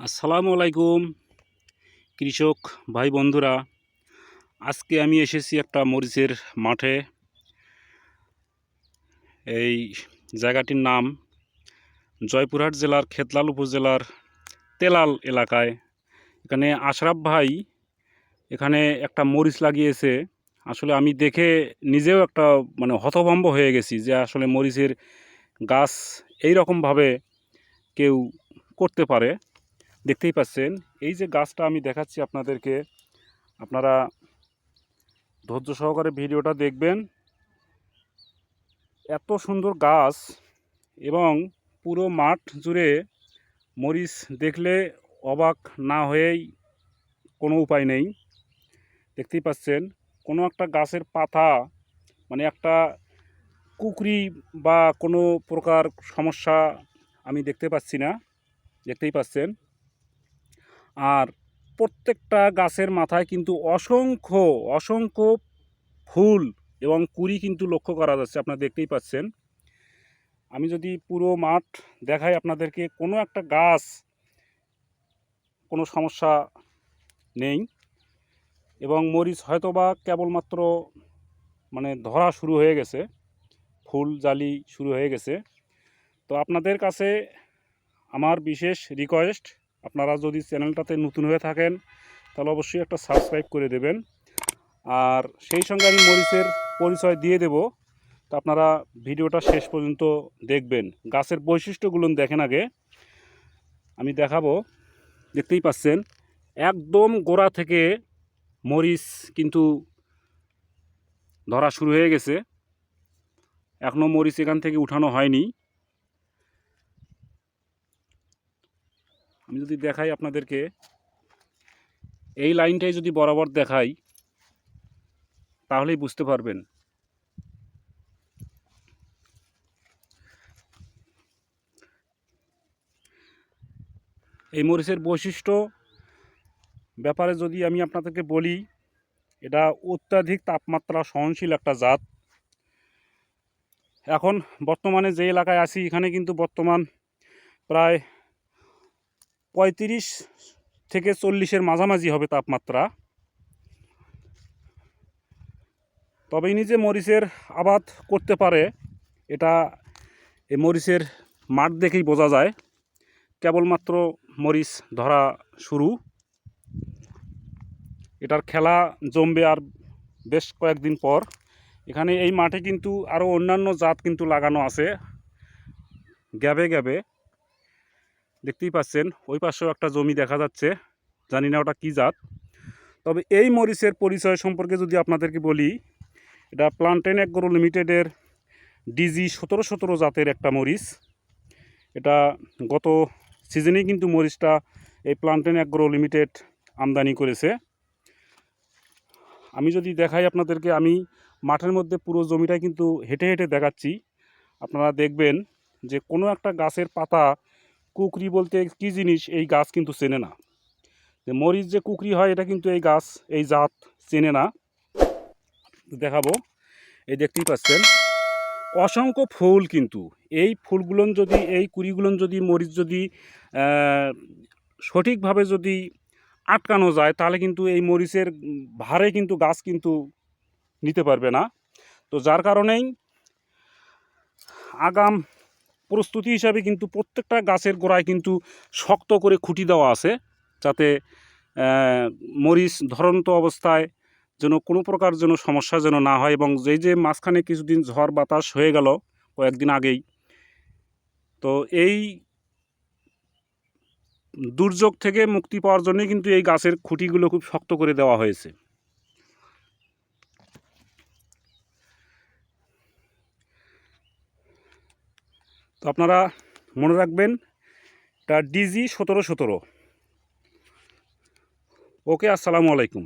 আসসালামু আলাইকুম, কৃষক ভাই বন্ধুরা। আজকে আমি এসেছি একটা মরিচের মাঠে। এই জায়গাটির নাম জয়পুরহাট জেলার খেতলাল উপজেলার তেলাল এলাকায়। এখানে আশরাফ ভাই এখানে একটা মরিচ লাগিয়েছে। আসলে আমি দেখে নিজেও একটা মানে হতভম্ব হয়ে গেছি যে আসলে মরিচের গাছ এই রকমভাবে কেউ করতে পারে। দেখতেই পাচ্ছেন। এই যে গাছটা আমি দেখাচ্ছি আপনাদেরকে, আপনারা ধৈর্য সহকারে ভিডিওটা দেখবেন। এত সুন্দর গাছ এবং পুরো মাঠ জুড়ে মরিচ দেখলে অবাক না হয়েই কোনো উপায় নেই। দেখতেই পাচ্ছেন, কোনো একটা গাছের পাতা মানে একটা কুকরি বা কোনো প্রকার সমস্যা আমি দেখতে পাচ্ছি না। দেখতেই পাচ্ছেন। আর প্রত্যেকটা গাছের মাথায় কিন্তু অসংখ্য অসংখ্য ফুল এবং কুড়ি কিন্তু লক্ষ্য করা যাচ্ছে, আপনারা দেখতেই পাচ্ছেন। আমি যদি পুরো মাঠ দেখাই আপনাদেরকে, কোনো একটা গাছ কোনো সমস্যা নেই এবং মরিচ হয়তো বা কেবলমাত্র মানে ধরা শুরু হয়ে গেছে, ফুল জালি শুরু হয়ে গেছে। তো আপনাদের কাছে আমার বিশেষ রিকোয়েস্ট আপনারা যদি চ্যানেলটাতে নতুন হয়ে থাকেন, তাহলে অবশ্যই একটা সাবস্ক্রাইব করে দেবেন। আর সেই সঙ্গে আমি মরিচের পরিচয় দিয়ে দেব। তো আপনারা ভিডিওটা শেষ পর্যন্ত দেখবেন। গাছের বৈশিষ্ট্যগুলো দেখেন আগে। আমি দেখাবো। দেখতেই পাচ্ছেন, একদম গোড়া থেকে মরিচ কিন্তু ধরা শুরু হয়ে গেছে। এখনও মরিচ এখান থেকে উঠানো হয়নি। আমি যদি দেখাই আপনাদেরকে, এই লাইনটাই যদি বরাবর দেখাই, তাহলেই বুঝতে পারবেন। এই মরিচের বৈশিষ্ট্য ব্যাপারে যদি আমি আপনাদেরকে বলি, এটা অত্যাধিক তাপমাত্রা সহনশীল একটা জাত। এখন বর্তমানে যে এলাকায় আছি, এখানে কিন্তু বর্তমান প্রায় পঁয়ত্রিশ থেকে চল্লিশের মাঝামাঝি হবে তাপমাত্রা। তবে ইনি যে মরিচের আবাদ করতে পারে, এটা এই মরিচের মাঠ দেখেই বোঝা যায়। কেবলমাত্র মরিচ ধরা শুরু। এটার খেলা জমবে আর বেশ কয়েকদিন পর। এখানে এই মাঠে কিন্তু আরও অন্যান্য জাত কিন্তু লাগানো আছে। গ্যাবে গ্যাবে দেখতেই পাচ্ছেন, ওই পাশেও একটা জমি দেখা যাচ্ছে, জানি না ওটা কী জাত। তবে এই মরিচের পরিচয় সম্পর্কে যদি আপনাদেরকে বলি, এটা প্লান্টেন অ্যাগ্রো লিমিটেডের ডিজি সতেরো সতেরো জাতের একটা মরিচ। এটা গত সিজনেই কিন্তু মরিচটা এই প্লান্টেন অ্যাগ্রো লিমিটেড আমদানি করেছে। আমি যদি দেখাই আপনাদেরকে, আমি মাঠের মধ্যে পুরো জমিটাই কিন্তু হেঁটে হেঁটে দেখাচ্ছি। আপনারা দেখবেন যে কোনো একটা গাছের পাতা কুকরি বলতে কী জিনিস? এই গাছ কিন্তু চেনে না। যে মরিচ যে কুকরি হয়, এটা কিন্তু এই গাছ, এই জাত চেনে না। দেখাবো। এই দেখতেই পাচ্ছেন, অসংখ্য ফুল কিন্তু। এই ফুলগুলোন যদি, এই কুড়িগুলোন যদি মরিচ যদি সঠিকভাবে যদি আটকানো যায়, তাহলে কিন্তু এই মরিচের ভারে কিন্তু গাছ কিন্তু নিতে পারবে না। তো যার কারণেই আগাম প্রস্তুতি হিসাবে কিন্তু প্রত্যেকটা গাছের গোড়ায় কিন্তু শক্ত করে খুঁটি দেওয়া আছে, যাতে মরিচ ধরন্ত অবস্থায় যেন কোনো প্রকার যেন সমস্যা যেন না হয় এবং যেই যে মাঝখানে কিছুদিন ঝড় বাতাস হয়ে গেল কয়েকদিন আগেই, তো এই দুর্যোগ থেকে মুক্তি পাওয়ার জন্যই কিন্তু এই গাছের খুঁটিগুলো খুব শক্ত করে দেওয়া হয়েছে। তো আপনারা মনে রাখবেন এটা ডিজি সতেরো সতেরো। ওকে আসসালামু আলাইকুম।